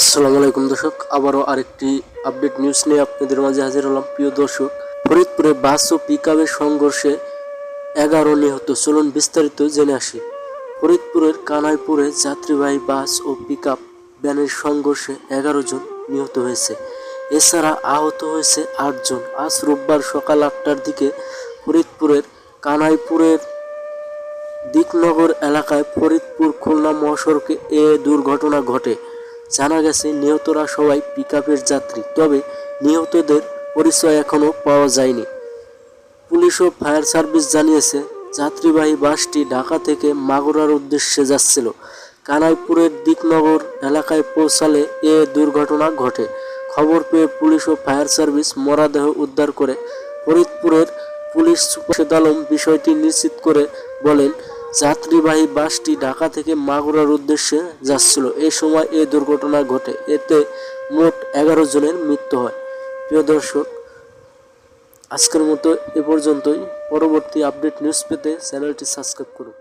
আসসালামু আলাইকুম দর্শক, আবারও আরেকটি আপডেট নিউজ নিয়ে আপনাদের মাঝে হাজির হলাম। প্রিয় দর্শক, ফরিদপুরে বাস ও পিকআপের সংঘর্ষে এগারো নিহত, চলুন বিস্তারিত জেনে আসি। ফরিদপুরের কানাইপুরে যাত্রীবাহী বাস ও পিকআপ ভ্যানের সংঘর্ষে এগারো জন নিহত হয়েছে। এছাড়া আহত হয়েছে আটজন আজ রোববার সকাল আটটার দিকে ফরিদপুরের কানাইপুরের দিকনগর এলাকায় ফরিদপুর খুলনা মহাসড়কে এ দুর্ঘটনা ঘটে। জানা গেছে, নিহতরা সবাই পিকআপের যাত্রী, তবে নিহতদের পরিচয় এখনও পাওয়া যায়নি। পুলিশ ও ফায়ার সার্ভিস জানিয়েছে, যাত্রীবাহী বাসটি ঢাকা থেকে মাগুরার উদ্দেশ্যে যাচ্ছিল। কানাইপুরের দিকনগর এলাকায় পৌঁছালে এ দুর্ঘটনা ঘটে। খবর পেয়ে পুলিশ ও ফায়ার সার্ভিস মরাদেহ উদ্ধার করে ফরিদপুরের পুলিশ সুপার আলম বিষয়টি নিশ্চিত করে বলেন যাত্রীবাহী বাসটি ঢাকা থেকে মাগুরার উদ্দেশ্যে যাচ্ছিল। এই সময় এই দুর্ঘটনা ঘটে। এতে মোট এগারো জনের মৃত্যু হয়। প্রিয় দর্শক, আজকের মতো এ পর্যন্তই। পরবর্তী আপডেট নিউজ পেতে চ্যানেলটি সাবস্ক্রাইব করুন।